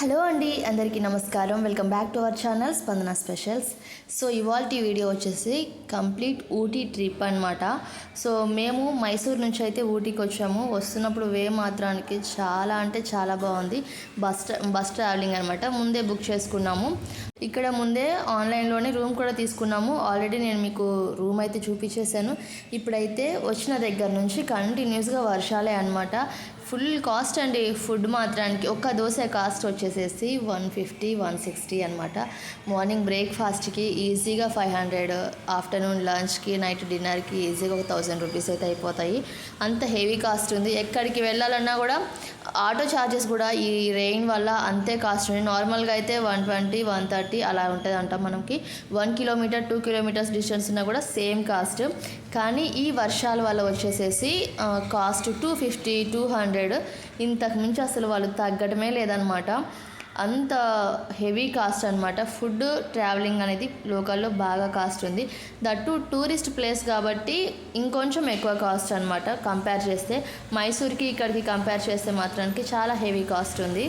Hello అండి అందరికీ నమస్కారం. Welcome back to our channel Spandana specials. So ఇవాళ వీడియో వచ్చేసి కంప్లీట్ ఊటీ ట్రిప్ అనమాట సో మేము మైసూర్ నుంచి అయితే ఊటీకి వచ్చాము. వస్తున్నప్పుడు వే మాత్రానికి చాలా అంటే చాలా బాగుంది. బస్ బస్ ట్రావెలింగ్ అనమాట ముందే బుక్ చేసుకున్నాము. ఇక్కడ ముందే ఆన్లైన్లోనే రూమ్ కూడా తీసుకున్నాము. ఆల్రెడీ నేను మీకు రూమ్ అయితే చూపించేశాను. ఇప్పుడైతే వచ్చిన దగ్గర నుంచి కంటిన్యూస్గా వర్షాలే అనమాట ఫుల్ కాస్ట్ అండి ఫుడ్ మాత్రానికి. ఒక్క దోశ కాస్ట్ వచ్చేసేసి వన్ ఫిఫ్టీ వన్ సిక్స్టీ అనమాట మార్నింగ్ బ్రేక్ఫాస్ట్కి ఈజీగా ఫైవ్ హండ్రెడ్ ఆఫ్టర్నూన్ లంచ్కి నైట్ డిన్నర్కి ఈజీగా ఒక థౌజండ్ రూపీస్ అయితే అయిపోతాయి. అంత హెవీ కాస్ట్ ఉంది. ఎక్కడికి వెళ్ళాలన్నా కూడా ఆటో ఛార్జెస్ కూడా ఈ రెయిన్ వల్ల అంతే కాస్ట్ ఉంది. నార్మల్గా అయితే వన్ ట్వంటీ వన్ థర్టీ అలా ఉంటుంది అంట మనకి. One kilometer two kilometers distance ఉన్నా కూడా సేమ్ కాస్ట్. కానీ ఈ వర్షాల వల్ల వచ్చేసేసి cost two fifty two hundred ఇంతకు మించి అసలు వాళ్ళు తగ్గడమే లేదనమాట అంత హెవీ కాస్ట్ అనమాట ఫుడ్ ట్రావెలింగ్ అనేది లోకల్లో బాగా కాస్ట్ ఉంది. దట్టు టూరిస్ట్ ప్లేస్ కాబట్టి ఇంకొంచెం ఎక్కువ కాస్ట్ అనమాట కంపేర్ చేస్తే. మైసూర్కి ఇక్కడికి కంపేర్ చేస్తే మాత్రానికి చాలా హెవీ కాస్ట్ ఉంది.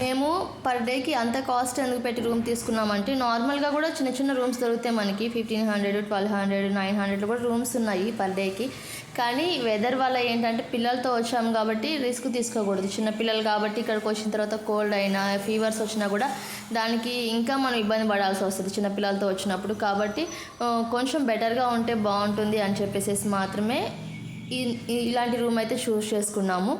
మేము పర్ డేకి అంత కాస్ట్ ఎందుకు పెట్టి రూమ్ తీసుకున్నామంటే నార్మల్గా కూడా చిన్న చిన్న రూమ్స్ దొరుకుతాయి మనకి fifteen hundred twelve hundred nine hundred కూడా రూమ్స్ ఉన్నాయి పర్ డేకి. కానీ వెదర్ వల్ల ఏంటంటే పిల్లలతో వచ్చాము కాబట్టి రిస్క్ తీసుకోకూడదు. చిన్న పిల్లలు కాబట్టి ఇక్కడికి వచ్చిన తర్వాత కోల్డ్ అయినా ఫీవర్స్ వచ్చినా కూడా దానికి ఇంకా మనం ఇబ్బంది పడాల్సి వస్తుంది చిన్న పిల్లలతో వచ్చినప్పుడు. కాబట్టి కొంచెం బెటర్గా ఉంటే బాగుంటుంది అని చెప్పేసి మాత్రమే ఇలాంటి రూమ్ అయితే చూస్ చేసుకున్నాము.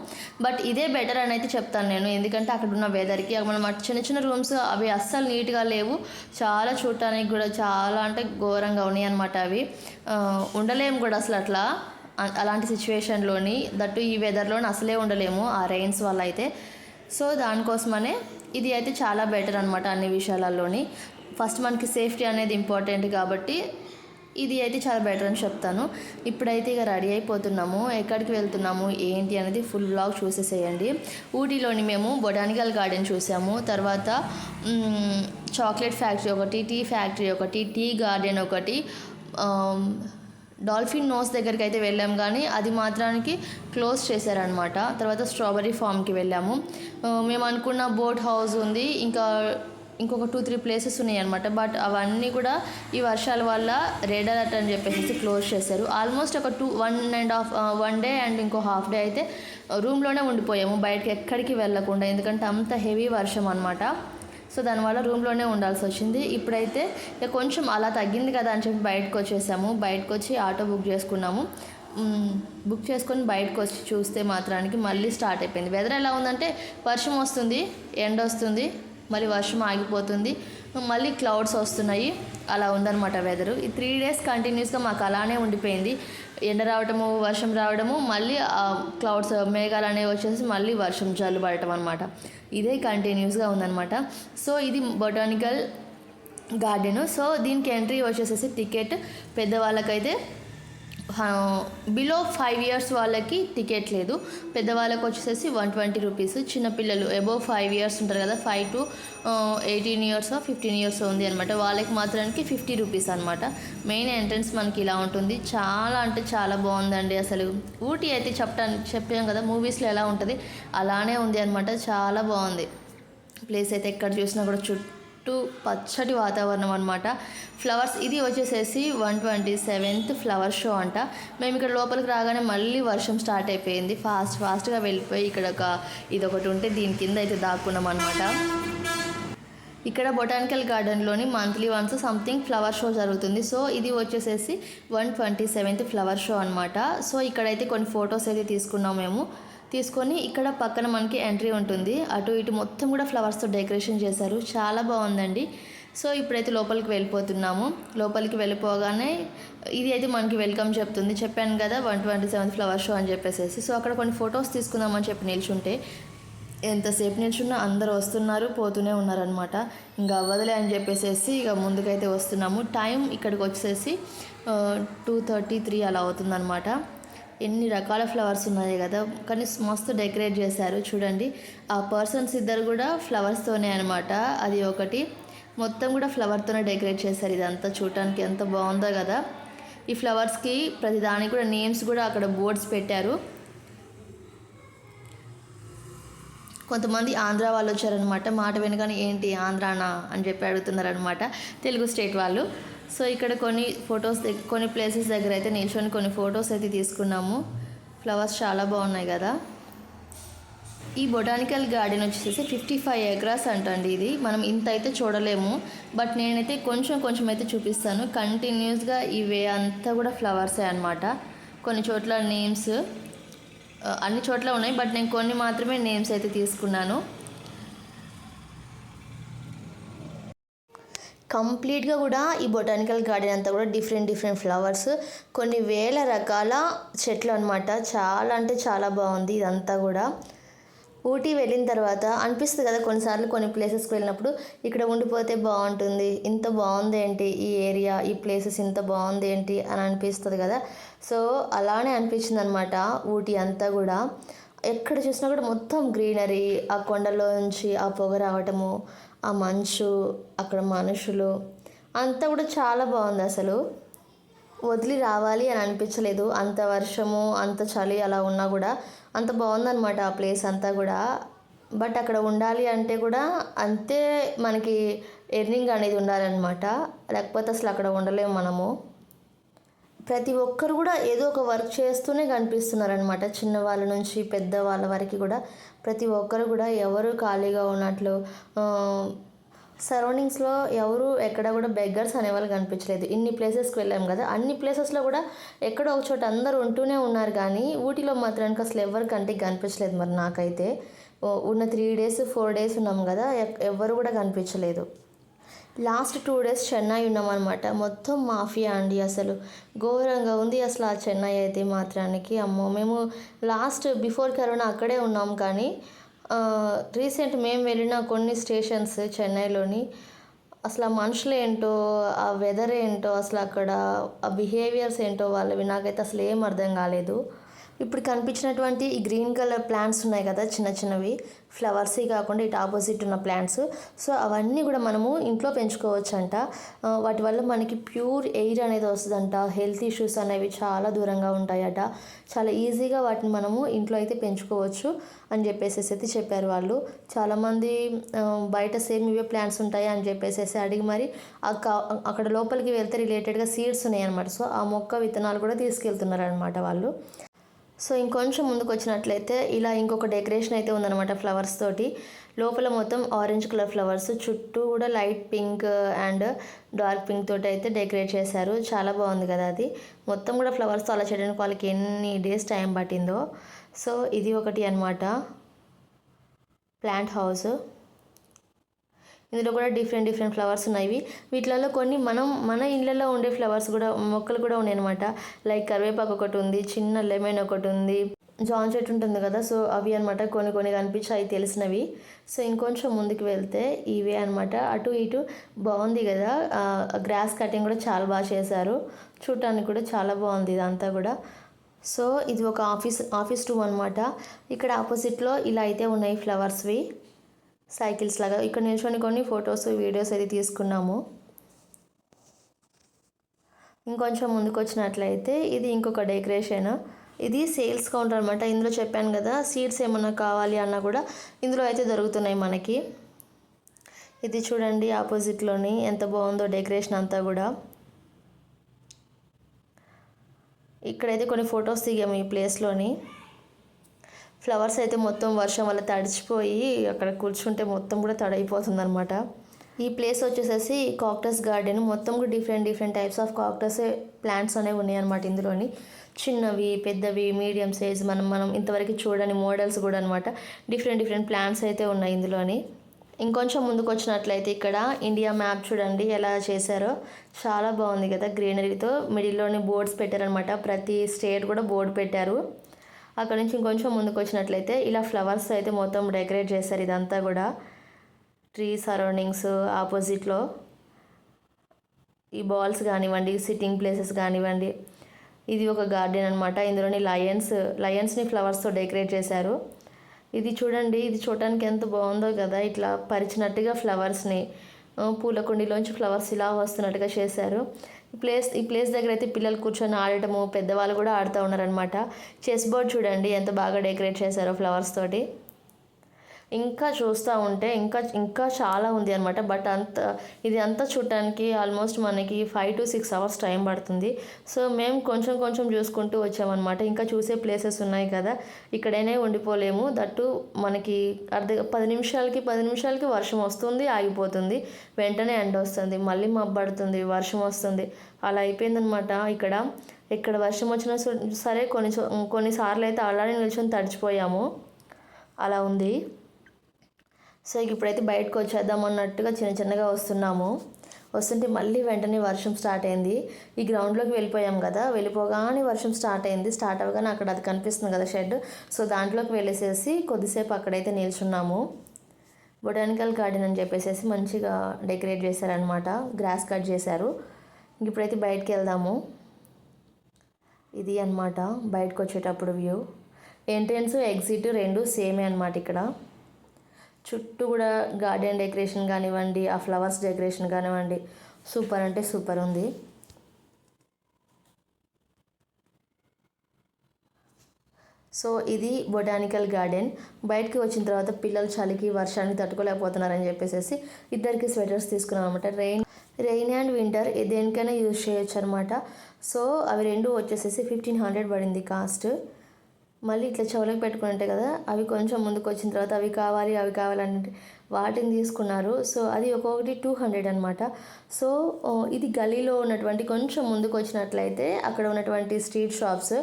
బట్ ఇదే బెటర్ అని అయితే చెప్తాను నేను. ఎందుకంటే అక్కడ ఉన్న వెదర్కి మనం చిన్న చిన్న రూమ్స్ అవి అస్సలు నీట్గా లేవు. చాలా చూడటానికి కూడా చాలా అంటే ఘోరంగా ఉన్నాయి అనమాట అవి. ఉండలేము కూడా అసలు అట్లా. అలాంటి సిచ్యువేషన్లోని దట్టు ఈ వెదర్లోని అసలే ఉండలేము ఆ రెయిన్స్ వల్ల అయితే. సో దానికోసమనే ఇది అయితే చాలా బెటర్ అనమాట అన్ని విషయాలలోని. ఫస్ట్ మనకి సేఫ్టీ అనేది ఇంపార్టెంట్ కాబట్టి ఇది అయితే చాలా బెటర్ అని చెప్తాను. ఇప్పుడైతే ఇక రెడీ అయిపోతున్నాము ఎక్కడికి వెళ్తున్నాము ఏంటి అనేది ఫుల్ బ్లాగ్ చూసేసేయండి. ఊటీలోని మేము బొటానికల్ గార్డెన్ చూసాము తర్వాత చాక్లెట్ ఫ్యాక్టరీ ఒకటి టీ ఫ్యాక్టరీ ఒకటి టీ గార్డెన్ ఒకటి డాల్ఫిన్ నోస్ దగ్గరికి అయితే వెళ్ళాం కానీ అది మాత్రానికి క్లోజ్ చేశారనమాట తర్వాత స్ట్రాబెరీ ఫామ్కి వెళ్ళాము. మేము అనుకున్న బోట్ హౌస్ ఉంది. ఇంకా ఇంకొక టూ త్రీ ప్లేసెస్ ఉన్నాయి అనమాట బట్ అవన్నీ కూడా ఈ వర్షాల వల్ల రెడ్ అలర్ట్ అని చెప్పేసి క్లోజ్ చేశారు. ఆల్మోస్ట్ ఒక two one and half one day and ఇంకో హాఫ్ డే అయితే రూమ్లోనే ఉండిపోయాము. బయటకి ఎక్కడికి వెళ్ళకుండా. ఎందుకంటే అంత హెవీ వర్షం అనమాట సో దానివల్ల రూమ్లోనే ఉండాల్సి వచ్చింది. ఇప్పుడైతే ఇక కొంచెం అలా తగ్గింది కదా అని చెప్పి బయటకు వచ్చేసాము. బయటకు వచ్చి ఆటో బుక్ చేసుకున్నాము. బుక్ చేసుకొని బయటకు వచ్చి చూస్తే మాత్రానికి మళ్ళీ స్టార్ట్ అయిపోయింది. వెదర్ ఎలా ఉందంటే వర్షం వస్తుంది ఎండ వస్తుంది మళ్ళీ వర్షం ఆగిపోతుంది. మళ్ళీ క్లౌడ్స్ వస్తున్నాయి. అలా ఉందన్నమాట వెదరు ఈ త్రీ డేస్ కంటిన్యూస్గా మాకు అలానే ఉండిపోయింది. ఎండ రావడము వర్షం రావడము మళ్ళీ ఆ క్లౌడ్స్ మేఘాలు అనేవి వచ్చేసి మళ్ళీ వర్షం జల్లు పడటం అనమాట ఇదే కంటిన్యూస్గా ఉందన్నమాట. సో ఇది బొటానికల్ గార్డెను సో దీనికి ఎంట్రీ వచ్చేసేసి టికెట్ పెద్దవాళ్ళకైతే బిలో ఫైవ్ ఇయర్స్ వాళ్ళకి టికెట్ లేదు. పెద్దవాళ్ళకి వచ్చేసేసి వన్ ట్వంటీ రూపీస్ చిన్నపిల్లలు అబోవ్ ఫైవ్ ఇయర్స్ ఉంటారు కదా five to eighteen years fifteen years ఉంది అనమాట వాళ్ళకి మాత్రానికి ఫిఫ్టీ రూపీస్ అనమాట మెయిన్ ఎంట్రన్స్ మనకి ఇలా ఉంటుంది. చాలా అంటే చాలా బాగుందండి అసలు. ఊటీ అయితే చెప్పడానికి చెప్పాం కదా మూవీస్లో ఎలా ఉంటుంది? అలానే ఉంది అనమాట చాలా బాగుంది. ప్లేస్ అయితే ఎక్కడ చూసినా కూడా చుట్టూ పచ్చటి వాతావరణం అనమాట ఫ్లవర్స్ ఇది వచ్చేసేసి one twenty seventh flower show అంట. మేము ఇక్కడ లోపలికి రాగానే మళ్ళీ వర్షం స్టార్ట్ అయిపోయింది. ఫాస్ట్ ఫాస్ట్గా వెళ్ళిపోయి ఇక్కడ ఒక ఇది ఒకటి ఉంటే దీని కింద అయితే దాక్కున్నాం అనమాట ఇక్కడ botanical గార్డెన్లోని monthly once something flower show జరుగుతుంది. సో ఇది వచ్చేసేసి one twenty seventh flower show అనమాట సో ఇక్కడైతే కొన్ని ఫొటోస్ అయితే తీసుకున్నాం మేము. తీసుకొని ఇక్కడ పక్కన మనకి ఎంట్రీ ఉంటుంది. అటు ఇటు మొత్తం కూడా ఫ్లవర్స్తో డెకరేషన్ చేశారు. చాలా బాగుందండి. సో ఇప్పుడైతే లోపలికి వెళ్ళిపోతున్నాము. లోపలికి వెళ్ళిపోగానే ఇది అయితే మనకి వెల్కమ్ చెప్తుంది. చెప్పాను కదా one twenty seventh flower show అని చెప్పేసి సో అక్కడ కొన్ని ఫొటోస్ తీసుకుందామని చెప్పి నిల్చుంటే ఎంతసేపు నిల్చున్నా అందరూ వస్తున్నారు పోతూనే ఉన్నారనమాట ఇంకా అవ్వదులే అని చెప్పేసి ఇక ముందుకైతే వస్తున్నాము. టైం ఇక్కడికి వచ్చేసి టూ థర్టీ త్రీ అలా అవుతుందన్నమాట. ఎన్ని రకాల ఫ్లవర్స్ ఉన్నాయి కదా కానీ మస్తు డెకరేట్ చేశారు చూడండి. ఆ పర్సన్స్ ఇద్దరు కూడా ఫ్లవర్స్తోనే అనమాట అది ఒకటి. మొత్తం కూడా ఫ్లవర్తోనే డెకరేట్ చేశారు ఇదంతా చూడటానికి ఎంత బాగుందో కదా. ఈ ఫ్లవర్స్కి ప్రతి దానికి కూడా నేమ్స్ కూడా అక్కడ బోర్డ్స్ పెట్టారు. కొంతమంది ఆంధ్ర వాళ్ళు వచ్చారనమాట మాట వెనుకని ఏంటి ఆంధ్రానా అని చెప్పి అడుగుతున్నారనమాట తెలుగు స్టేట్ వాళ్ళు. సో ఇక్కడ కొన్ని ఫొటోస్ కొన్ని ప్లేసెస్ దగ్గర అయితే నిల్చొని కొన్ని ఫొటోస్ అయితే తీసుకున్నాము. ఫ్లవర్స్ చాలా బాగున్నాయి కదా. ఈ బొటానికల్ గార్డెన్ వచ్చేసి ఫిఫ్టీ ఫైవ్ ఎకరాస్ అంటండి ఇది. మనం ఇంత అయితే చూడలేము. బట్ నేనైతే కొంచెం కొంచెం అయితే చూపిస్తాను. కంటిన్యూస్గా ఇవే అంతా కూడా ఫ్లవర్సే అనమాట కొన్ని చోట్ల నేమ్స్ అన్ని చోట్ల ఉన్నాయి. బట్ నేను కొన్ని మాత్రమే నేమ్స్ అయితే తీసుకున్నాను. కంప్లీట్గా కూడా ఈ బొటానికల్ గార్డెన్ అంతా కూడా డిఫరెంట్ డిఫరెంట్ ఫ్లవర్స్ కొన్ని వేల రకాల చెట్లు అనమాట చాలా అంటే చాలా బాగుంది ఇదంతా కూడా. ఊటీ వెళ్ళిన తర్వాత అనిపిస్తుంది కదా కొన్నిసార్లు కొన్ని ప్లేసెస్కి వెళ్ళినప్పుడు ఇక్కడ ఉండిపోతే బాగుంటుంది ఇంత బాగుంది ఏంటి ఈ ఏరియా ఈ ప్లేసెస్ ఇంత బాగుంది ఏంటి అని అనిపిస్తుంది కదా. సో అలానే అనిపించింది అనమాట ఊటీ అంతా కూడా. ఎక్కడ చూసినా కూడా మొత్తం గ్రీనరీ ఆ కొండలో నుంచి ఆ పొగ రావటము ఆ మంచు అక్కడ మనుషులు అంతా కూడా చాలా బాగుంది అసలు. వదిలి రావాలి అని అనిపించలేదు. అంత వర్షము అంత చలి అలా ఉన్నా కూడా అంత బాగుందన్నమాట ఆ ప్లేస్ అంతా కూడా. బట్ అక్కడ ఉండాలి అంటే కూడా అంతే మనకి ఎర్నింగ్ అనేది ఉండాలన్నమాట. లేకపోతే అసలు అక్కడ ఉండలేము మనము. ప్రతి ఒక్కరు కూడా ఏదో ఒక వర్క్ చేస్తూనే కనిపిస్తున్నారనమాట చిన్న వాళ్ళ నుంచి పెద్ద వాళ్ళ వరకు కూడా. ప్రతి ఒక్కరు కూడా ఎవరు ఖాళీగా ఉన్నట్లు సరౌండింగ్స్లో ఎవరు ఎక్కడ కూడా బెగ్గర్స్ అనేవాళ్ళు కనిపించలేదు. ఇన్ని ప్లేసెస్కి వెళ్ళాం కదా. అన్ని ప్లేసెస్లో కూడా ఎక్కడో ఒక చోట అందరూ ఉంటూనే ఉన్నారు కానీ ఊటీలో మాత్రానికి అసలు ఎవరి కంటికి కనిపించలేదు మరి నాకైతే. ఉన్న త్రీ డేస్ ఫోర్ డేస్ ఉన్నాం కదా. ఎక్- ఎవ్వరు కూడా కనిపించలేదు. లాస్ట్ టూ డేస్ చెన్నై ఉన్నామన్నమాట. మొత్తం మాఫియా అండి అసలు. ఘోరంగా ఉంది అసలు ఆ చెన్నై అయితే మాత్రానికి. అమ్మో! మేము లాస్ట్ బిఫోర్ కరోనా అక్కడే ఉన్నాం కానీ రీసెంట్ మేము వెళ్ళిన కొన్ని స్టేషన్స్ చెన్నైలోని అసలు ఆ మనుషులు ఏంటో ఆ వెదర్ ఏంటో అసలు అక్కడ ఆ బిహేవియర్స్ ఏంటో వాళ్ళవి నాకైతే అసలు ఏం అర్థం కాలేదు. ఇప్పుడు కనిపించినటువంటి ఈ గ్రీన్ కలర్ ప్లాంట్స్ ఉన్నాయి కదా చిన్న చిన్నవి. ఫ్లవర్సే కాకుండా ఇటు ఆపోజిట్ ఉన్న ప్లాంట్స్. సో అవన్నీ కూడా మనము ఇంట్లో పెంచుకోవచ్చంట. వాటి వల్ల మనకి ప్యూర్ ఎయిర్ అనేది వస్తుందంట. హెల్త్ ఇష్యూస్ అనేవి చాలా దూరంగా ఉంటాయట. చాలా ఈజీగా వాటిని మనము ఇంట్లో అయితే పెంచుకోవచ్చు అని చెప్పేసి అయితే చెప్పారు వాళ్ళు. చాలామంది బయట సేమ్ ఇవే ప్లాంట్స్ ఉంటాయి అని చెప్పేసి అడిగి మరి అక్కడ లోపలికి వెళ్తే రిలేటెడ్గా సీడ్స్ ఉన్నాయి అనమాట సో ఆ మొక్క విత్తనాలు కూడా తీసుకెళ్తున్నారు అనమాట వాళ్ళు. సో ఇంకొంచెం ముందుకు వచ్చినట్లయితే ఇలా ఇంకొక డెకరేషన్ అయితే ఉందన్నమాట ఫ్లవర్స్ తోటి. లోపల మొత్తం ఆరెంజ్ కలర్ ఫ్లవర్స్ చుట్టూ కూడా light pink and dark pink తోటి అయితే డెకరేట్ చేశారు. చాలా బాగుంది కదా అది. మొత్తం కూడా ఫ్లవర్స్తో అలా చేయడానికి వాళ్ళకి ఎన్ని డేస్ టైం పట్టిందో. సో ఇది ఒకటి అనమాట ప్లాంట్ హౌస్. ఇందులో కూడా డిఫరెంట్ డిఫరెంట్ ఫ్లవర్స్ ఉన్నాయి. వీటిలలో కొన్ని మనం మన ఇళ్ళల్లో ఉండే ఫ్లవర్స్ కూడా మొక్కలు కూడా ఉన్నాయి అనమాట లైక్ కరివేపాకు ఒకటి ఉంది చిన్న లెమన్ ఒకటి ఉంది జాన్ చెట్టు ఉంటుంది కదా సో అవి అనమాట కొన్ని కొన్ని కనిపించాయి తెలిసినవి. సో ఇంకొంచెం ముందుకు వెళ్తే ఇవే అనమాట అటు ఇటు బాగుంది కదా. గ్రాస్ కటింగ్ కూడా చాలా బాగా చేశారు. చూడటానికి కూడా చాలా బాగుంది ఇదంతా కూడా. సో ఇది ఒక ఆఫీస్ ఆఫీస్ రూమ్ అనమాట ఇక్కడ ఆపోజిట్లో ఇలా అయితే ఉన్నాయి ఫ్లవర్స్వి సైకిల్స్ లాగా ఇక్కడ నిల్చొని కొన్ని ఫొటోస్ వీడియోస్ అయితే తీసుకున్నాము. ఇంకొంచెం ముందుకు వచ్చినట్లయితే ఇది ఇంకొక డెకరేషన్. ఇది సేల్స్ కౌంటర్ అనమాట ఇందులో చెప్పాను కదా సీడ్స్ ఏమన్నా కావాలి అన్నా కూడా ఇందులో అయితే దొరుకుతున్నాయి మనకి. ఇది చూడండి ఆపోజిట్లోని ఎంత బాగుందో డెకరేషన్ అంతా కూడా. ఇక్కడైతే కొన్ని ఫొటోస్ దిగాము ఈ ప్లేస్లోని. ఫ్లవర్స్ అయితే మొత్తం వర్షం వల్ల తడిచిపోయి అక్కడ కూర్చుంటే మొత్తం కూడా తడైపోతుంది అనమాట ఈ ప్లేస్ వచ్చేసేసి కాక్టస్ గార్డెన్. మొత్తం కూడా different different types of cactus plants అనేవి ఉన్నాయి అనమాట ఇందులోని. చిన్నవి పెద్దవి మీడియం సైజ్ మనం మనం ఇంతవరకు చూడని మోడల్స్ కూడా అనమాట డిఫరెంట్ డిఫరెంట్ ప్లాంట్స్ అయితే ఉన్నాయి ఇందులోని. ఇంకొంచెం ముందుకు వచ్చినట్లయితే ఇక్కడ ఇండియా మ్యాప్ చూడండి ఎలా చేశారో. చాలా బాగుంది కదా గ్రీనరీతో. మిడిల్లోని బోర్డ్స్ పెట్టారనమాట ప్రతి స్టేట్ కూడా బోర్డు పెట్టారు. అక్కడ నుంచి ఇంకొంచెం ముందుకు వచ్చినట్లయితే ఇలా ఫ్లవర్స్ అయితే మొత్తం డెకరేట్ చేశారు ఇదంతా కూడా. ట్రీ సరౌండింగ్స్ ఆపోజిట్లో ఈ బాల్స్ కానివ్వండి సిట్టింగ్ ప్లేసెస్ కానివ్వండి ఇది ఒక గార్డెన్ అనమాట ఇందులోని లయన్స్ లయన్స్ని ఫ్లవర్స్తో డెకరేట్ చేశారు. ఇది చూడండి ఇది చూడటానికి ఎంత బాగుందో కదా ఇట్లా పరిచినట్టుగా ఫ్లవర్స్ని పూల కుండీలోంచి ఫ్లవర్స్ ఇలా వస్తున్నట్టుగా చేశారు. ప్లేస్ ఈ ప్లేస్ దగ్గర అయితే పిల్లలు కూర్చొని ఆడటము పెద్దవాళ్ళు కూడా ఆడుతూ ఉన్నారనమాట చెస్ బోర్డ్ చూడండి ఎంత బాగా డెకరేట్ చేశారో ఫ్లవర్స్ తోటి. ఇంకా చూస్తూ ఉంటే ఇంకా ఇంకా చాలా ఉంది అనమాట బట్ అంత ఇది అంతా చూడటానికి ఆల్మోస్ట్ మనకి five to six hours time పడుతుంది. సో మేము కొంచెం కొంచెం చూసుకుంటూ వచ్చామన్నమాట. ఇంకా చూసే ప్లేసెస్ ఉన్నాయి కదా ఇక్కడైనా ఉండిపోలేము. దట్టు మనకి అర్ధ పది నిమిషాలకి పది నిమిషాలకి వర్షం వస్తుంది ఆగిపోతుంది. వెంటనే ఎండ వస్తుంది మళ్ళీ మబ్బడుతుంది వర్షం వస్తుంది. అలా అయిపోయిందనమాట ఇక్కడ ఇక్కడ వర్షం వచ్చినా స- సరే కొన్ని కొన్నిసార్లు అయితే అలానే నిల్చొని తడిచిపోయాము. అలా ఉంది. సో ఇప్పుడైతే బయటకు వచ్చేద్దాం అన్నట్టుగా చిన్న చిన్నగా వస్తున్నాము. వస్తుంటే మళ్ళీ వెంటనే వర్షం స్టార్ట్ అయింది. ఈ గ్రౌండ్లోకి వెళ్ళిపోయాం కదా వెళ్ళిపోగానే వర్షం స్టార్ట్ అయింది. స్టార్ట్ అవ్వగానే అక్కడ అది కనిపిస్తుంది కదా షెడ్. సో దాంట్లోకి వెళ్ళేసేసి కొద్దిసేపు అక్కడైతే నిల్చున్నాము. బొటానికల్ గార్డెన్ అని చెప్పేసి మంచిగా డెకరేట్ చేశారనమాట గ్రాస్ కట్ చేశారు. ఇప్పుడైతే బయటికి వెళ్దాము. ఇది అన్నమాట బయటకు వచ్చేటప్పుడు వ్యూ. ఎంట్రన్స్ ఎగ్జిట్ రెండు సేమే అన్నమాట ఇక్కడ. చుట్టూ కూడా గార్డెన్ డెకరేషన్ కానివ్వండి ఆ ఫ్లవర్స్ డెకరేషన్ కానివ్వండి సూపర్ అంటే సూపర్ ఉంది. సో ఇది బొటానికల్ గార్డెన్. బయటకి వచ్చిన తర్వాత పిల్లలు చలికి వర్షానికి తట్టుకోలేకపోతున్నారని చెప్పేసి ఇద్దరికి స్వెటర్స్ తీసుకున్నాం అనమాట రెయిన్ రెయిన్ అండ్ వింటర్ దేనికైనా యూజ్ చేయొచ్చు అనమాట సో అవి రెండు వచ్చేసేసి ఫిఫ్టీన్ హండ్రెడ్ పడింది కాస్ట్. మళ్ళీ ఇట్లా చెవులకు పెట్టుకుని ఉంటాయి కదా అవి కొంచెం ముందుకు వచ్చిన తర్వాత అవి కావాలి అవి కావాలంటే వాటిని తీసుకున్నారు. సో అది ఒక్కొక్కటి టూ హండ్రెడ్ అనమాట సో ఇది గలీలో ఉన్నటువంటి కొంచెం ముందుకు వచ్చినట్లయితే అక్కడ ఉన్నటువంటి స్ట్రీట్ షాప్స్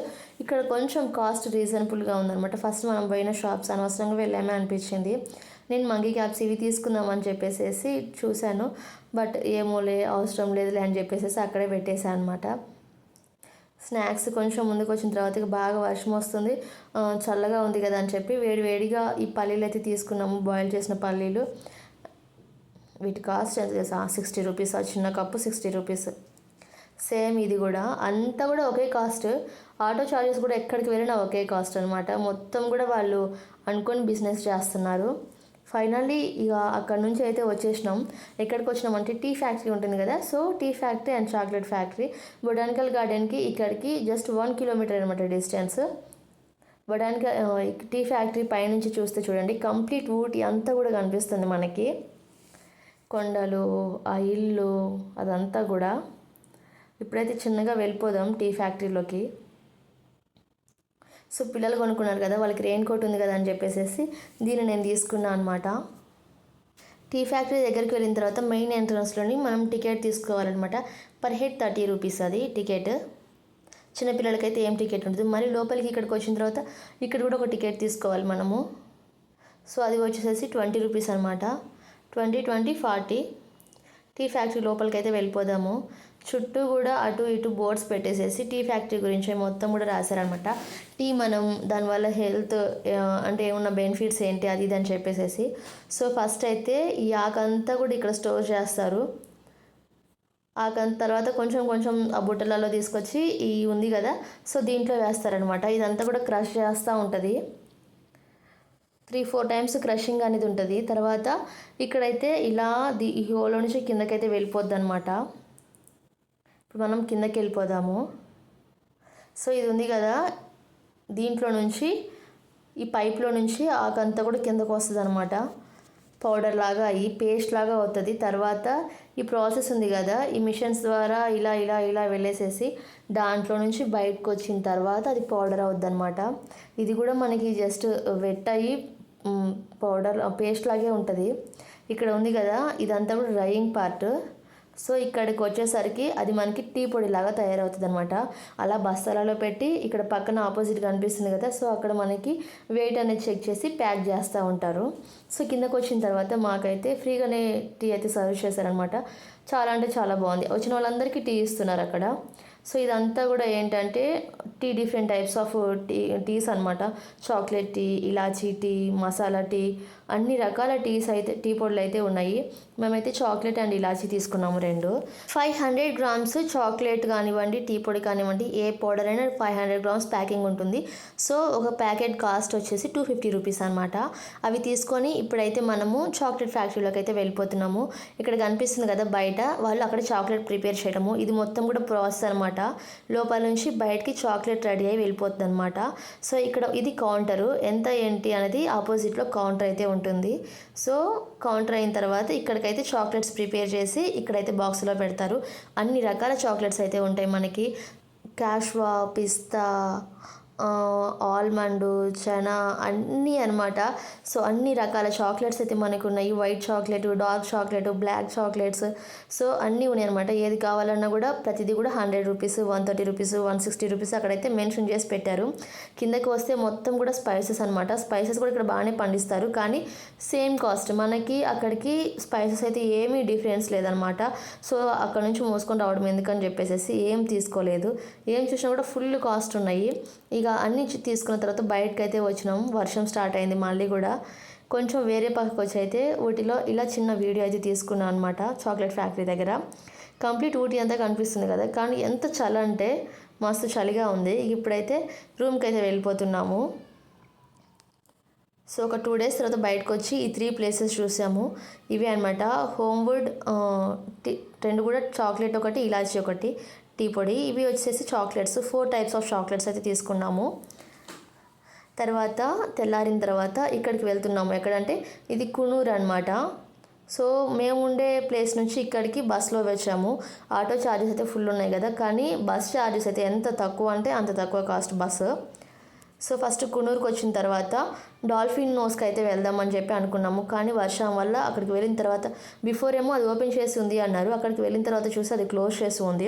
ఇక్కడ కొంచెం కాస్ట్ రీజనబుల్గా ఉందన్నమాట. ఫస్ట్ మనం పోయిన షాప్స్ అనవసరంగా వెళ్ళామే అనిపించింది. నేను మంగీ క్యాబ్స్ ఇవి తీసుకుందామని చెప్పేసి చూశాను. బట్ ఏమోలే అవసరం లేదులే అని చెప్పేసేసి అక్కడే పెట్టేశాను అనమాట స్నాక్స్ కొంచెం ముందుకు వచ్చిన తర్వాత బాగా వర్షం వస్తుంది చల్లగా ఉంది కదా అని చెప్పి వేడి వేడిగా ఈ పల్లీలు అయితే తీసుకున్నాము. బాయిల్ చేసిన పల్లీలు. వీటి కాస్ట్ ఎంత తెలుసా? Sixty rupees. ఆ చిన్న కప్పు సిక్స్టీ రూపీస్. సేమ్ ఇది కూడా. అంతా కూడా ఒకే కాస్ట్. ఆటో చార్జెస్ కూడా ఎక్కడికి వెళ్ళినా ఒకే కాస్ట్ అనమాట మొత్తం కూడా వాళ్ళు అనుకొని బిజినెస్ చేస్తున్నారు. ఫైనల్లీ ఇక అక్కడ నుంచి అయితే వచ్చేసినాం. ఎక్కడికి వచ్చినాం అంటే టీ ఫ్యాక్టరీ ఉంటుంది కదా. So tea factory and chocolate factory. Botanical గార్డెన్కి ఇక్కడికి జస్ట్ వన్ కిలోమీటర్ అనమాట డిస్టెన్స్. బొటానికల్ టీ ఫ్యాక్టరీ పైనుంచి చూస్తే చూడండి. కంప్లీట్ ఊటీ అంతా కూడా కనిపిస్తుంది మనకి. కొండలు ఆ ఇల్లు అదంతా కూడా. ఇప్పుడైతే చిన్నగా వెళ్ళిపోదాం టీ ఫ్యాక్టరీలోకి. సో పిల్లలు కొనుక్కున్నారు కదా వాళ్ళకి రెయిన్ కోట్ ఉంది కదా అని చెప్పేసి దీన్ని నేను తీసుకున్నాను అనమాట టీ ఫ్యాక్టరీ దగ్గరికి వెళ్ళిన తర్వాత మెయిన్ ఎంట్రన్స్లోని మనం టికెట్ తీసుకోవాలన్నమాట. పర్ హెడ్ థర్టీ రూపీస్ అది టికెట్ చిన్నపిల్లలకైతే ఏం టికెట్ ఉంటుంది మరి లోపలికి ఇక్కడికి వచ్చిన తర్వాత ఇక్కడ కూడా ఒక టికెట్ తీసుకోవాలి మనము. సో అది వచ్చేసేసి ట్వంటీ రూపీస్ అనమాట twenty twenty forty tea factory లోపలికి అయితే వెళ్ళిపోదాము. చుట్టూ కూడా అటు ఇటు బోర్డ్స్ పెట్టేసేసి టీ ఫ్యాక్టరీ గురించి మొత్తం కూడా రాశారనమాట టీ మనం దానివల్ల హెల్త్ అంటే ఏమన్నా బెనిఫిట్స్ ఏంటి అది ఇది అని చెప్పేసేసి. సో ఫస్ట్ అయితే ఈ ఆకంతా కూడా ఇక్కడ స్టోర్ చేస్తారు. ఆకంత తర్వాత కొంచెం కొంచెం ఆ బుట్టలలో తీసుకొచ్చి ఈ ఉంది కదా సో దీంట్లో వేస్తారనమాట ఇదంతా కూడా క్రష్ చేస్తూ ఉంటుంది. త్రీ ఫోర్ టైమ్స్ క్రషింగ్ అనేది ఉంటుంది. తర్వాత ఇక్కడైతే ఇలా ది ఈ హోలో నుంచి కిందకైతే వెళ్ళిపోద్ది అనమాట ఇప్పుడు మనం కిందకి వెళ్ళిపోదాము. సో ఇది ఉంది కదా దీంట్లో నుంచి ఈ పైప్లో నుంచి ఆకంతా కూడా కిందకు వస్తుంది అనమాట పౌడర్ లాగా అయ్యి పేస్ట్ లాగా అవుతుంది. తర్వాత ఈ ప్రాసెస్ ఉంది కదా ఈ మిషన్స్ ద్వారా ఇలా ఇలా ఇలా వెళ్ళేసేసి దాంట్లో నుంచి బయటకు వచ్చిన తర్వాత అది పౌడర్ అవుద్ది అనమాట ఇది కూడా మనకి జస్ట్ వెట్ అయ్యి పౌడర్ పేస్ట్ లాగే ఉంటుంది. ఇక్కడ ఉంది కదా ఇదంతా కూడా డ్రైయింగ్ పార్ట్. సో ఇక్కడికి వచ్చేసరికి అది మనకి టీ పొడి లాగా తయారవుతుంది అనమాట అలా బస్తాలలో పెట్టి ఇక్కడ పక్కన ఆపోజిట్ కనిపిస్తుంది కదా సో అక్కడ మనకి వెయిట్ అనేది చెక్ చేసి ప్యాక్ చేస్తూ ఉంటారు. సో కిందకు వచ్చిన తర్వాత మాకైతే ఫ్రీగానే టీ అయితే సర్వ్ చేశారనమాట చాలా అంటే చాలా బాగుంది. వచ్చిన వాళ్ళందరికీ టీ ఇస్తున్నారు అక్కడ. సో ఇదంతా కూడా ఏంటంటే tea different types of tea teas అనమాట చాక్లెట్ టీ ఇలాచీ టీ మసాలా టీ అన్ని రకాల టీస్ అయితే టీ పొడులు అయితే ఉన్నాయి. మేమైతే చాక్లెట్ అండ్ ఇలాచీ తీసుకున్నాము రెండు. ఫైవ్ హండ్రెడ్ గ్రామ్స్ చాక్లెట్ కానివ్వండి టీ పొడి కానివ్వండి ఏ పౌడర్ అయినా ఫైవ్ హండ్రెడ్ గ్రామ్స్ ప్యాకింగ్ ఉంటుంది. సో ఒక ప్యాకెట్ కాస్ట్ వచ్చేసి టూ ఫిఫ్టీ రూపీస్ అనమాట అవి తీసుకొని ఇప్పుడైతే మనము చాక్లెట్ ఫ్యాక్టరీలోకి అయితే వెళ్ళిపోతున్నాము. ఇక్కడ కనిపిస్తుంది కదా బయట వాళ్ళు అక్కడ చాక్లెట్ ప్రిపేర్ చేయడము. ఇది మొత్తం కూడా ప్రాసెస్ అనమాట లోపల నుంచి బయటికి చాక్లెట్ రెడీ అయ్యి వెళ్ళిపోతుంది అనమాట సో ఇక్కడ ఇది కౌంటరు. ఎంత ఏంటి అనేది ఆపోజిట్లో కౌంటర్ అయితే ఉంటుంది. ఉంటుంది. సో కౌంటర్ అయిన తర్వాత ఇక్కడికైతే చాక్లెట్స్ ప్రిపేర్ చేసి ఇక్కడైతే బాక్స్లో పెడతారు. అన్ని రకాల చాక్లెట్స్ అయితే ఉంటాయి మనకి. క్యాష్వా పిస్తా ఆల్మండ్ చనా అన్నీ అనమాట సో అన్ని రకాల చాక్లెట్స్ అయితే మనకు ఉన్నాయి white chocolate dark chocolate black chocolates. So అన్నీ ఉన్నాయి అనమాట ఏది కావాలన్నా కూడా ప్రతిదీ కూడా hundred rupees one thirty rupees one sixty rupees అక్కడైతే మెన్షన్ చేసి పెట్టారు. కిందకి వస్తే మొత్తం కూడా స్పైసెస్ అనమాట స్పైసెస్ కూడా ఇక్కడ బాగానే పండిస్తారు. కానీ సేమ్ కాస్ట్. మనకి అక్కడికి స్పైసెస్ అయితే ఏమీ డిఫరెన్స్ లేదనమాట సో అక్కడ నుంచి మోసుకొని రావడం ఎందుకని చెప్పేసి ఏం తీసుకోలేదు. ఏం చూసినా కూడా ఫుల్ కాస్ట్ ఉన్నాయి. ఇక అన్ని తీసుకున్న తర్వాత బయటకు అయితే వచ్చినాం. వర్షం స్టార్ట్ అయింది మళ్ళీ కూడా. కొంచెం వేరే పక్కకు వచ్చి అయితే ఊటీలో ఇలా చిన్న వీడియో అయితే తీసుకున్నాను అనమాట చాక్లెట్ ఫ్యాక్టరీ దగ్గర. కంప్లీట్ ఊటీ అంతా కనిపిస్తుంది కదా. కానీ ఎంత చలి అంటే మస్తు చలిగా ఉంది. ఇప్పుడైతే రూమ్కి అయితే వెళ్ళిపోతున్నాము. సో ఒక టూ డేస్ తర్వాత బయటకు వచ్చి ఈ త్రీ ప్లేసెస్ చూసాము. ఇవి అనమాట హోమ్వుడ్ రెండు కూడా చాక్లెట్ ఒకటి ఇలాచీ ఒకటి. టీ పొడి ఇవి వచ్చేసి chocolates. Four types of chocolates అయితే తీసుకున్నాము. తర్వాత తెల్లారిన తర్వాత ఇక్కడికి వెళ్తున్నాము. ఎక్కడంటే ఇది కునూరు అనమాట సో మేము ఉండే ప్లేస్ నుంచి ఇక్కడికి బస్సులో వచ్చాము. ఆటో ఛార్జెస్ అయితే ఫుల్ ఉన్నాయి కదా. కానీ బస్ ఛార్జెస్ అయితే ఎంత తక్కువ అంటే అంత తక్కువ కాస్ట్ బస్సు. సో ఫస్ట్ కునూరుకు వచ్చిన తర్వాత డాల్ఫిన్ నోస్కి అయితే వెళ్దామని చెప్పి అనుకున్నాము. కానీ వర్షం వల్ల అక్కడికి వెళ్ళిన తర్వాత బిఫోర్ ఏమో అది ఓపెన్ చేసి ఉంది అన్నారు. అక్కడికి వెళ్ళిన తర్వాత చూసి అది క్లోజ్ చేసి ఉంది.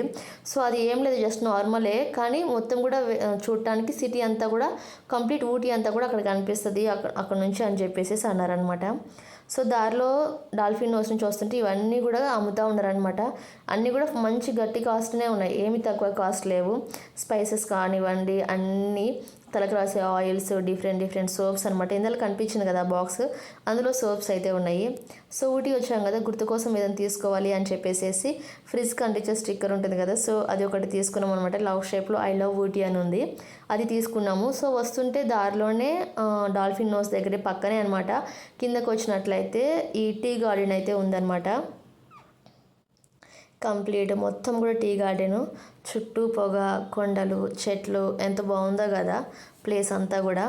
సో అది ఏం లేదు జస్ట్ నార్మలే. కానీ మొత్తం కూడా చూడటానికి సిటీ అంతా కూడా కంప్లీట్ ఊటీ అంతా కూడా అక్కడ కనిపిస్తుంది. అక్కడ అక్కడ నుంచి అని చెప్పేసి అన్నారనమాట సో దారిలో డాల్ఫిన్ నోస్ నుంచి వస్తుంటే ఇవన్నీ కూడా అమ్ముతూ ఉన్నారనమాట అన్నీ కూడా మంచి గట్టి కాస్ట్నే ఉన్నాయి. ఏమి తక్కువ కాస్ట్ లేవు. స్పైసెస్ కానివ్వండి అన్నీ తలకు రాసే ఆయిల్స్ డిఫరెంట్ డిఫరెంట్ సోప్స్ అనమాట ఇందులో కనిపించింది కదా బాక్స్. అందులో సోప్స్ అయితే ఉన్నాయి. సో ఊటీ వచ్చాం కదా గుర్తు కోసం ఏదైనా తీసుకోవాలి అని చెప్పేసి ఫ్రిడ్జ్ కంటించే స్టిక్కర్ ఉంటుంది కదా సో అది ఒకటి తీసుకున్నాం అనమాట లవ్ షేప్లో ఐ లవ్ ఊటీ అని ఉంది. అది తీసుకున్నాము. సో వస్తుంటే దారిలోనే డాల్ఫిన్ నోస్ దగ్గర పక్కనే అనమాట కిందకు వచ్చినట్లయితే ఈ టీ గార్డెన్ అయితే ఉందన్నమాట. కంప్లీట్. మొత్తం కూడా టీ గార్డెను. చుట్టూ పొగ కొండలు చెట్లు ఎంత బాగుందో కదా ప్లేస్ అంతా కూడా.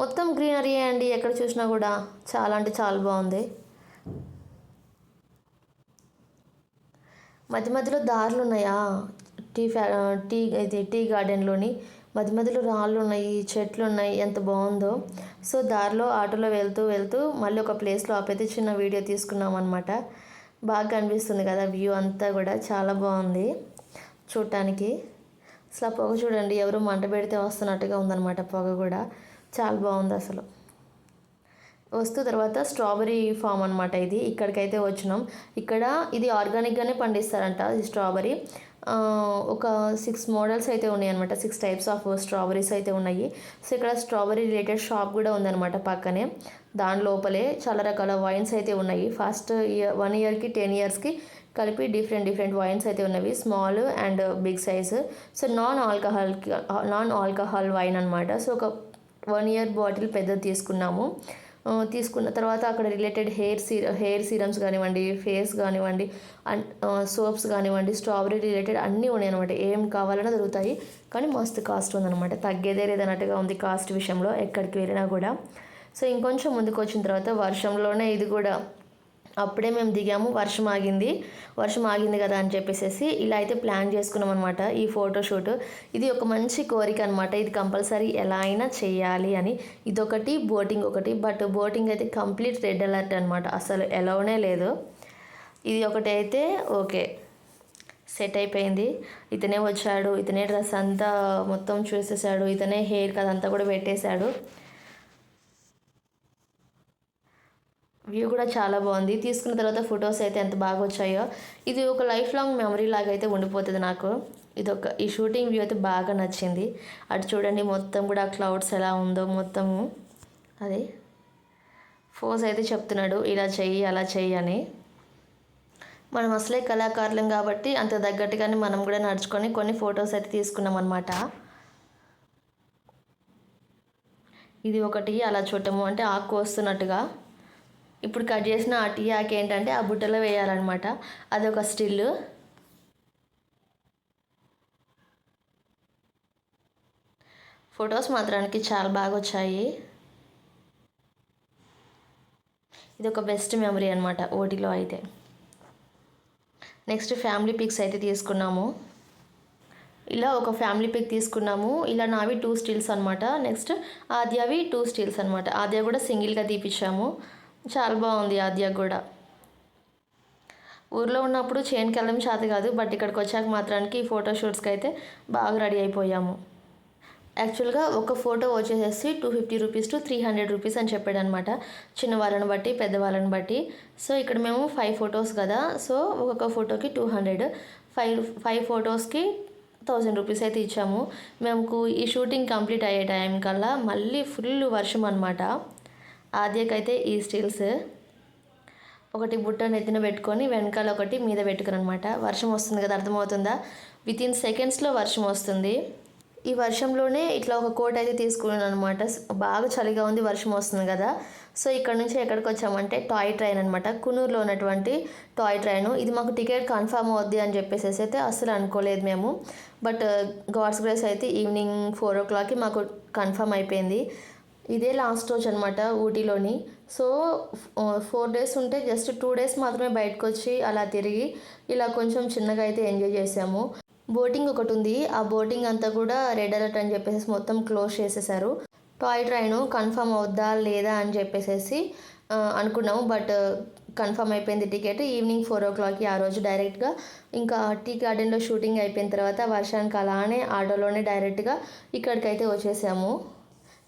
మొత్తం గ్రీనరీ అండి ఎక్కడ చూసినా కూడా. చాలా అంటే చాలా బాగుంది. మధ్య మధ్యలో దారులు ఉన్నాయా? టీ ఫ్యా టీ ఇది టీ గార్డెన్లోని మధ్య మధ్యలో రాళ్ళు ఉన్నాయి చెట్లు ఉన్నాయి ఎంత బాగుందో. సో దారిలో ఆటోలో వెళ్తూ వెళ్తూ మళ్ళీ ఒక ప్లేస్లో ఆపైతే చిన్న వీడియో తీసుకున్నాం అనమాట బాగా కనిపిస్తుంది కదా వ్యూ అంతా కూడా చాలా బాగుంది చూడటానికి అసలు ఆ పొగ చూడండి ఎవరు మంట పెడితే వస్తున్నట్టుగా ఉందన్నమాట పొగ కూడా. చాలా బాగుంది అసలు. వస్తూ తర్వాత స్ట్రాబెరీ ఫామ్ అనమాట ఇది. ఇక్కడికైతే వచ్చినాం. ఇక్కడ ఇది ఆర్గానిక్గానే పండిస్తారంట ఈ స్ట్రాబెరీ ఒక సిక్స్ మోడల్స్ అయితే ఉన్నాయి అనమాట సిక్స్ టైప్స్ ఆఫ్ స్ట్రాబెరీస్ అయితే ఉన్నాయి. సో ఇక్కడ స్ట్రాబెరీ రిలేటెడ్ షాప్ కూడా ఉందన్నమాట పక్కనే. దాని లోపలే చాలా రకాల వైన్స్ అయితే ఉన్నాయి. ఫస్ట్ ఇయర్ వన్ ఇయర్కి టెన్ ఇయర్స్కి కలిపి డిఫరెంట్ డిఫరెంట్ వైన్స్ అయితే ఉన్నవి. Small and big size so non alcohol non alcohol wine అనమాట సో ఒక వన్ ఇయర్ బాటిల్ పెద్దది తీసుకున్నాము. తీసుకున్న తర్వాత అక్కడ రిలేటెడ్ హెయిర్ సీ హెయిర్ సీరమ్స్ కానివ్వండి ఫేస్ కానివ్వండి అండ్ సోప్స్ కానివ్వండి స్ట్రాబెరీ రిలేటెడ్ అన్నీ ఉన్నాయి అనమాట ఏం కావాలన్నా దొరుకుతాయి. కానీ మస్తు కాస్ట్ ఉందన్నమాట. తగ్గేదే లేదన్నట్టుగా ఉంది కాస్ట్ విషయంలో ఎక్కడికి వెళ్ళినా కూడా. సో ఇంకొంచెం ముందుకు వచ్చిన తర్వాత వర్షంలోనే ఇది కూడా అప్పుడే మేము దిగాము. వర్షం ఆగింది. వర్షం ఆగింది కదా అని చెప్పేసి ఇలా అయితే ప్లాన్ చేసుకున్నాం అనమాట ఈ ఫోటోషూట్ ఇది ఒక మంచి కోరిక అనమాట ఇది కంపల్సరీ ఎలా అయినా చేయాలి అని. ఇదొకటి బోటింగ్ ఒకటి. బట్ బోటింగ్ అయితే కంప్లీట్ రెడ్ అలర్ట్ అనమాట అసలు ఎలవనే లేదు. ఇది ఒకటి అయితే ఓకే. సెట్ అయిపోయింది. ఇతనే వచ్చాడు. ఇతనే డ్రెస్ అంతా మొత్తం చూసేసాడు. ఇతనే హెయిర్ కదంతా కూడా పెట్టేశాడు. వ్యూ కూడా చాలా బాగుంది. తీసుకున్న తర్వాత ఫొటోస్ అయితే ఎంత బాగా వచ్చాయో. ఇది ఒక లైఫ్ లాంగ్ మెమరీ లాగా అయితే ఉండిపోతుంది నాకు. ఇది ఒక ఈ షూటింగ్ వ్యూ అయితే బాగా నచ్చింది. అటు చూడండి మొత్తం కూడా క్లౌడ్స్ ఎలా ఉందో మొత్తము అది. ఫోజ్ అయితే చెప్తున్నాడు ఇలా చెయ్యి అలా చెయ్యి అని. మనం అసలే కళాకారులం కాబట్టి అంత తగ్గట్టుగానే మనం కూడా నడుచుకొని కొన్ని ఫొటోస్ అయితే తీసుకున్నాం అనమాట ఇది ఒకటి అలా చూడటము. అంటే ఆకు వస్తున్నట్టుగా ఇప్పుడు కట్ చేసిన ఆ టీ ఆకు ఏంటంటే ఆ బుట్టలో వేయాలన్నమాట. అదొక స్టిల్ ఫొటోస్ మాత్రానికి చాలా బాగా వచ్చాయి. ఇది ఒక బెస్ట్ మెమరీ అనమాట ఓటీలో అయితే. నెక్స్ట్ ఫ్యామిలీ పిక్స్ అయితే తీసుకున్నాము. ఇలా ఒక ఫ్యామిలీ పిక్ తీసుకున్నాము. ఇలా నావి టూ స్టిల్స్ అనమాట నెక్స్ట్ ఆద్యవి టూ స్టిల్స్ అనమాట ఆద్య కూడా సింగిల్గా తీపిచ్చాము. చాలా బాగుంది ఆద్య కూడా. ఊర్లో ఉన్నప్పుడు చేనుకి వెళ్ళడం చేత కాదు బట్ ఇక్కడికి వచ్చాక మాత్రానికి ఫోటో షూట్స్కి అయితే బాగా రెడీ అయిపోయాము. యాక్చువల్గా ఒక ఫోటో వచ్చేసేసి two fifty rupees to three hundred rupees అని చెప్పాడు అనమాట చిన్న వాళ్ళని బట్టి పెద్దవాళ్ళని బట్టి. సో ఇక్కడ మేము ఫైవ్ ఫొటోస్ కదా. సో ఒక్కొక్క ఫోటోకి టూ హండ్రెడ్ ఫైవ్ ఫైవ్ ఫొటోస్కి థౌజండ్ రూపీస్ అయితే ఇచ్చాము. మేము ఈ షూటింగ్ కంప్లీట్ అయ్యే టైం కల్లా మళ్ళీ ఫుల్ వర్షం అనమాట ఆద్యకైతే ఈ స్టీల్స్. ఒకటి బుట్టను ఎత్తిన పెట్టుకొని వెనకాల ఒకటి మీద పెట్టుకుని అనమాట వర్షం వస్తుంది కదా అర్థమవుతుందా? విత్ ఇన్ సెకండ్స్లో వర్షం వస్తుంది. ఈ వర్షంలోనే ఇట్లా ఒక కోట్ అయితే తీసుకున్నాను అనమాట బాగా చలిగా ఉంది వర్షం వస్తుంది కదా. సో ఇక్కడ నుంచి ఎక్కడికి వచ్చామంటే టాయ్ ట్రైన్ అనమాట. కునూరులో ఉన్నటువంటి టాయ్ ట్రైన్. ఇది మాకు టికెట్ కన్ఫర్మ్ అవుద్ది అని చెప్పేసి అయితే అస్సలు అనుకోలేదు మేము. బట్ గాడ్స్ గ్రేస్ అయితే ఈవినింగ్ ఫోర్ ఓ క్లాక్కి మాకు కన్ఫర్మ్ అయిపోయింది. ఇదే లాస్ట్ రోజు అనమాట ఊటీలోని. సో ఫోర్ డేస్ ఉంటే జస్ట్ టూ డేస్ మాత్రమే బయటకు వచ్చి అలా తిరిగి ఇలా కొంచెం చిన్నగా అయితే ఎంజాయ్ చేసాము. బోటింగ్ ఒకటి ఉంది. ఆ బోటింగ్ అంతా కూడా రెడ్ అలర్ట్ అని చెప్పేసి మొత్తం క్లోజ్ చేసేసారు. టాయ్ ట్రైన్ కన్ఫర్మ్ అవుద్దా లేదా అని చెప్పేసి అనుకున్నాము. బట్ కన్ఫర్మ్ అయిపోయింది టికెట్ ఈవినింగ్ ఫోర్ ఓ క్లాక్కి ఆ రోజు డైరెక్ట్గా ఇంకా టీ గార్డెన్లో షూటింగ్ అయిపోయిన తర్వాత వర్షానికి అలానే ఆటోలోనే డైరెక్ట్గా ఇక్కడికైతే వచ్చేసాము.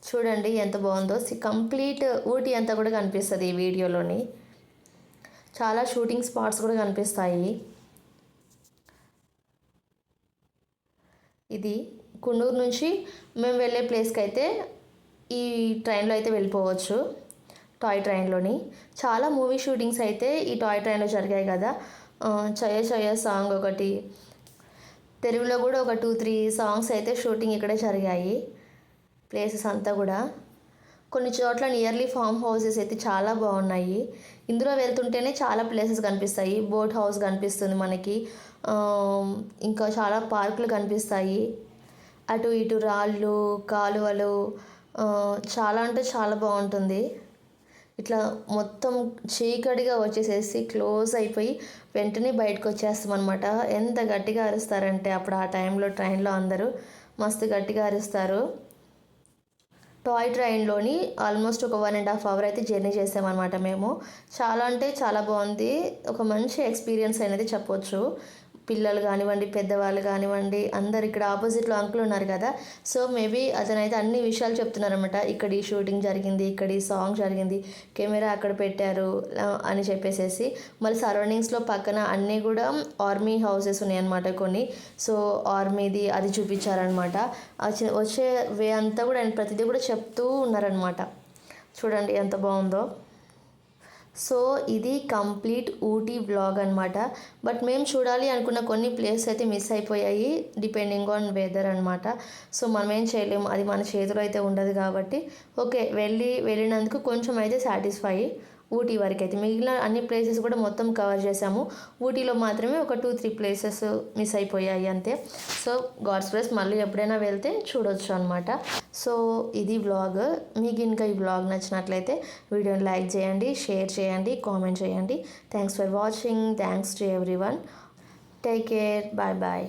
చూడండి ఎంత బాగుందో. కంప్లీట్ ఊటీ అంతా కూడా కనిపిస్తుంది ఈ వీడియోలోని. చాలా షూటింగ్ స్పాట్స్ కూడా కనిపిస్తాయి. ఇది కుండూరు నుంచి మేము వెళ్ళే ప్లేస్కి అయితే ఈ ట్రైన్లో అయితే వెళ్ళిపోవచ్చు. టాయ్ ట్రైన్లోని. చాలా మూవీ షూటింగ్స్ అయితే ఈ టాయ్ ట్రైన్లో జరిగాయి కదా. చయ చయ సాంగ్ ఒకటి. తెలుగులో కూడా ఒక టూ త్రీ సాంగ్స్ అయితే షూటింగ్ ఇక్కడే జరిగాయి. ప్లేసెస్ అంతా కూడా. కొన్ని చోట్ల నియర్లీ ఫామ్ హౌసెస్ అయితే చాలా బాగున్నాయి. ఇందులో వెళ్తుంటేనే చాలా ప్లేసెస్ కనిపిస్తాయి. బోట్ హౌస్ కనిపిస్తుంది మనకి. ఇంకా చాలా పార్కులు కనిపిస్తాయి. అటు ఇటు రాళ్ళు కాలువలు చాలా అంటే చాలా బాగుంటుంది. ఇట్లా మొత్తం చీకటిగా వచ్చేసేసి క్లోజ్ అయిపోయి వెంటనే బయటకు వచ్చేస్తాం అనమాట ఎంత గట్టిగా అరుస్తారంటే అప్పుడు ఆ టైంలో ట్రైన్లో అందరూ మస్తు గట్టిగా అరుస్తారు. టాయ్ ట్రైన్లోని ఆల్మోస్ట్ ఒక వన్ అండ్ హాఫ్ అవర్ అయితే జర్నీ చేసామన్నమాట మేము. చాలా అంటే చాలా బాగుంది. ఒక మంచి ఎక్స్పీరియన్స్ అనేది చెప్పొచ్చు. పిల్లలు కానివ్వండి పెద్దవాళ్ళు కానివ్వండి అందరు ఇక్కడ ఆపోజిట్లో అంకుల్ ఉన్నారు కదా. సో మేబీ అతనైతే అన్ని విషయాలు చెప్తున్నారనమాట ఇక్కడ ఈ షూటింగ్ జరిగింది ఇక్కడ ఈ సాంగ్ జరిగింది కెమెరా అక్కడ పెట్టారు అని చెప్పేసేసి. మళ్ళీ సరౌండింగ్స్లో పక్కన అన్నీ కూడా ఆర్మీ హౌసెస్ ఉన్నాయన్నమాట కొన్ని. సో ఆర్మీది అది చూపించారనమాట వచ్చే వే అంతా కూడా ఆయన ప్రతిదీ కూడా చెప్తూ ఉన్నారనమాట చూడండి ఎంత బాగుందో. సో ఇది కంప్లీట్ ఊటీ బ్లాగ్ అనమాట బట్ మేము చూడాలి అనుకున్న కొన్ని ప్లేస్ అయితే మిస్ అయిపోయాయి డిపెండింగ్ ఆన్ వెదర్ అనమాట సో మనం ఏం చేయలేము అది మన చేతిలో అయితే ఉండదు కాబట్టి. ఓకే వెళ్ళి వెళ్ళినందుకు కొంచెం అయితే సాటిస్ఫై. ఊటీ వరకు అయితే మిగిలిన అన్ని ప్లేసెస్ కూడా మొత్తం కవర్ చేసాము ఊటీలో మాత్రమే ఒక టూ త్రీ ప్లేసెస్ మిస్ అయిపోయాయి అంతే. సో గాడ్స్ ప్లేస్ మళ్ళీ ఎప్పుడైనా వెళ్తే చూడొచ్చు అనమాట సో ఇది బ్లాగ్ మీకు ఇంకా ఈ బ్లాగ్ నచ్చినట్లయితే వీడియోని లైక్ చేయండి షేర్ చేయండి కామెంట్ చేయండి. Thanks for watching thanks to everyone take care bye bye